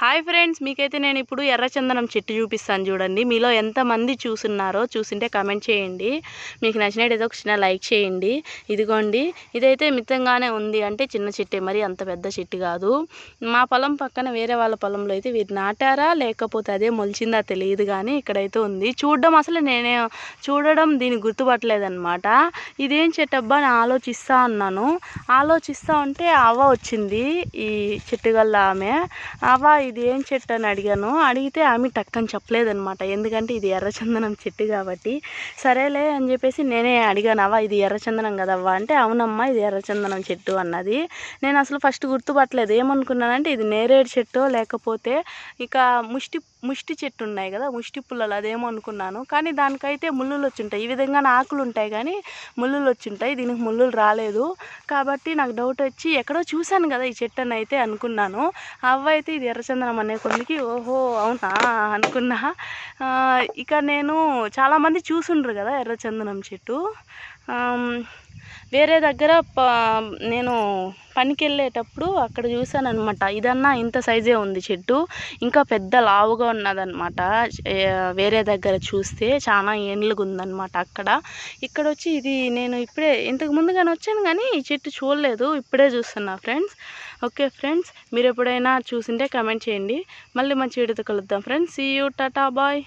Hi friends మీకైతే నేను ఇప్పుడు ఎర్రచందనం చెట్టు చూపిస్తాను చూడండి. మీలో ఎంతమంది చూసున్నారో చూసింటే కమెంట్ చేయండి. మీకు నచ్చినట్టు ఏదో ఒక చిన్న లైక్ చేయండి. ఇదిగోండి ఇదైతే మితంగానే ఉంది. అంటే చిన్న చెట్టే మరి అంత పెద్ద చెట్టు కాదు. మా పొలం పక్కన వేరే వాళ్ళ పొలంలో అయితే వీరు నాటారా లేకపోతే అదే మొలిచిందా తెలియదు కానీ ఇక్కడైతే ఉంది. చూడడం అసలు నేనే చూడడం దీన్ని గుర్తుపట్టలేదన్నమాట. ఇదేం చెట్టు అబ్బా అని ఆలోచిస్తా ఉన్నాను ఆలోచిస్తా ఉంటే అవ్వ వచ్చింది ఈ చెట్టు గల్లా ఆమె. అవ్వ ఇది ఏం చెట్టు అని అడిగాను. అడిగితే ఆమె టక్కని చెప్పలేదనమాట ఎందుకంటే ఇది ఎర్రచందనం చెట్టు కాబట్టి. సరేలే అని చెప్పేసి నేనే అడిగాను అవ్వ ఇది ఎర్రచందనం కదవ్వా? అంటే అవునమ్మా ఇది ఎర్రచందనం చెట్టు అన్నది. నేను అసలు ఫస్ట్ గుర్తుపట్టలేదు. ఏమనుకున్నానంటే ఇది నేరేడు చెట్టు లేకపోతే ఇక ముష్టి ముష్టి చెట్టు ఉన్నాయి కదా ముష్టి పుల్లలు అదేమో అనుకున్నాను. కానీ దానికైతే ముళ్ళులు వచ్చుంటాయి ఈ విధంగా ఆకులు ఉంటాయి కానీ ముళ్ళులు వచ్చుంటాయి దీనికి ముళ్ళులు రాలేదు. కాబట్టి నాకు డౌట్ వచ్చి ఎక్కడో చూశాను కదా ఈ చెట్టు అని అయితే అనుకున్నాను. అవ్వ అయితే ఇది ఎర్రచందనం అనే కొన్నికి ఓహో అవునా? అనుకున్నా. ఇక నేను చాలామంది చూసుండ్రు కదా ఎర్రచందనం చెట్టు. వేరే దగ్గర ప నేను పనికి వెళ్ళేటప్పుడు అక్కడ చూశాను అనమాట ఇదన్నా ఇంత సైజే ఉంది చెట్టు. ఇంకా పెద్ద లావుగా ఉన్నదన్నమాట. వేరే దగ్గర చూస్తే చాలా ఏండ్లుగా ఉందన్నమాట అక్కడ. ఇక్కడ వచ్చి ఇది నేను ఇప్పుడే ఇంతకు ముందుగానే వచ్చాను కానీ ఈ చెట్టు చూడలేదు. ఇప్పుడే చూస్తున్నా ఫ్రెండ్స్. ఓకే ఫ్రెండ్స్ మీరు ఎప్పుడైనా చూసింటే కమెంట్ చేయండి. మళ్ళీ మంచి వీడియోతో కలుద్దాం friends. See you tata bye.